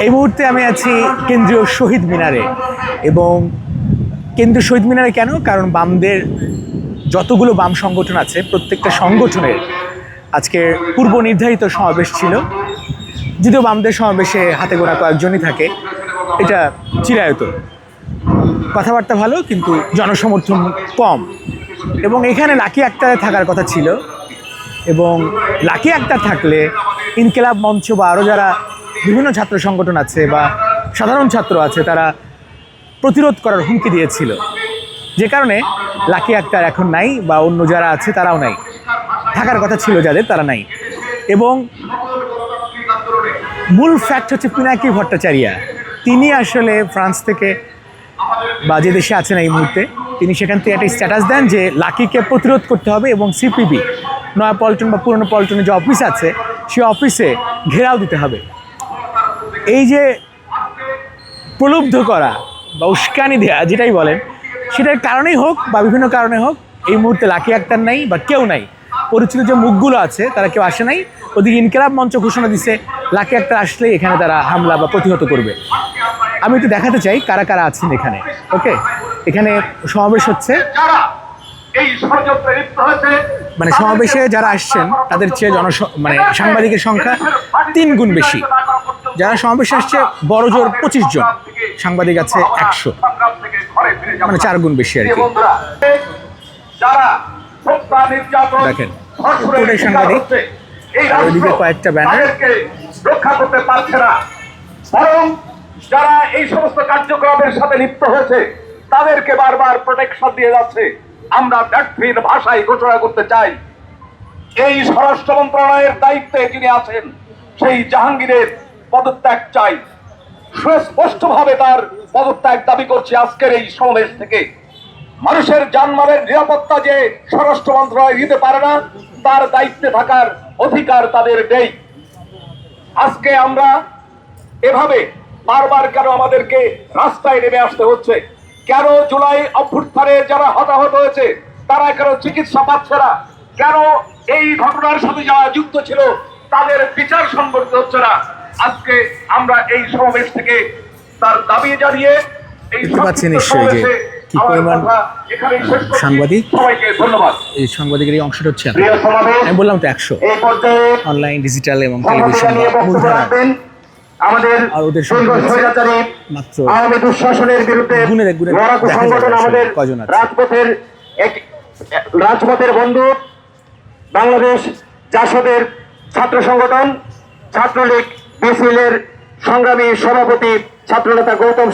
এই মুহূর্তে আমি আছি কেন্দ্রীয় শহীদ মিনারে। এবং কেন্দ্রীয় শহীদ মিনারে কেন? কারণ বামদের যতগুলো বাম সংগঠন আছে, প্রত্যেকটা সংগঠনের আজকে পূর্ব নির্ধারিত সমাবেশ ছিল। যদিও বামদের সমাবেশে হাতে গোনা কয়েকজনই থাকে, এটা চিরায়ত। কথাবার্তা ভালো, কিন্তু জনসমর্থন কম। এবং এখানে লাকি আক্তারে থাকার কথা ছিল। এবং লাকি আক্তার থাকলে ইনকেলাব মঞ্চ বা আরও যারা বিভিন্ন ছাত্র সংগঠন আছে বা সাধারণ ছাত্র আছে, তারা প্রতিরোধ করার হুমকি দিয়েছিল। যে কারণে লাকি আক্তার এখন নাই বা অন্য যারা আছে তারাও নাই। থাকার কথা ছিল যাদের, তারা নাই। এবং মূল ফ্যাক্ট হচ্ছে পিনাকি ভট্টাচারিয়া। তিনি আসলে ফ্রান্স থেকে বা যে দেশে আছেন এই মুহূর্তে, তিনি সেখান থেকে একটা স্ট্যাটাস দেন যে লাকিকে প্রতিরোধ করতে হবে এবং সিপিবি নয়া পল্টন বা পুরনো পল্টনের যে অফিস আছে, সে অফিসে ঘেরাও দিতে হবে। এই যে প্রলুব্ধ করা বা উস্কানি দেওয়া যেটাই বলেন সেটার কারণেই হোক বা বিভিন্ন কারণে হোক এই মুহূর্তে লাকি আক্তার নাই বা কেউ নাই। পরিচিত যে মুখগুলো আছে তারা কেউ আসে নাই। ওদিকে ইনকেলাব মঞ্চ ঘোষণা দিছে লাকি আক্তার আসলেই এখানে তারা হামলা বা প্রতিহত করবে। আমি একটু দেখাতে চাই কারা কারা আছেন এখানে ওকে? এখানে সমাবেশ হচ্ছে। মানে সমাবেশে যারা আসছেন তাদের চেয়ে জন মানে সাংবাদিকের সংখ্যা তিন গুণ বেশি। যারা সমাবেশে আসছে বড় জোর পঁচিশ জন। সাংবাদিক আছে একশো। মানে চার গুণ বেশি আর কি। দেখেন, সাংবাদিক, ওইদিকে কয়েকটা ব্যানার। রক্ষা করতে পারছে না। বরং যারা এই সমস্ত কার্যক্রমের সাথে লিপ্ত হয়েছে তাদেরকে বারবার প্রোটেকশন দিয়ে যাচ্ছে। আমরা ব্যক্তির ভাষায় ঘোষণা করতে চাই। এই স্বরাষ্ট্র মন্ত্রণালয়ের দায়িত্বে যিনি আছেন সেই জাহাঙ্গীরের পদত্যাগ চাই। সুস্পষ্টভাবে তার পদত্যাগ দাবি করছে আজকের এই সমাবেশ থেকে। মানুষের জানমালের নিরাপত্তা যে স্বরাষ্ট্র মন্ত্রণালয় দিতে পারে না, তার দায়িত্বে থাকার অধিকার তাদের নেই। আজকে আমরা এভাবে বারবার কেন আমাদেরকে রাস্তায় নেমে আসতে হচ্ছে? কেন জুলাই অভ্যুত্থানে যারা হতাহত হয়েছে, তারা কেন চিকিৎসা পাচ্ছে না? কেন এই ঘটনার সাথে যারা যুক্ত ছিল তাদের বিচার সংগঠিত হচ্ছে না আজকে আমরা এই সমাবেশ থেকে তার দাবি জানিয়ে এই নিশ্চয়ই যে কি পরিমাণ কথা এখানেই শেষ করছি। সাংবাদিক। এই সাংবাদিকের এই অংশটা হচ্ছে আমি বললাম তো একশো অনলাইন ডিজিটাল এবং টেলিভিশন আমাদের আর ওদের মাত্র আওয়ামী দুঃশাসনের বিরুদ্ধে গুণে গুণে লড়াকু সংগঠন আমাদের কজন আছে। রাজপথের এক রাজপথের বন্ধু বাংলাদেশ জাসদের ছাত্র সংগঠন ছাত্রলীগ বিসিলের সংগ্রামী সভাপতি ছাত্রনেতা গৌতম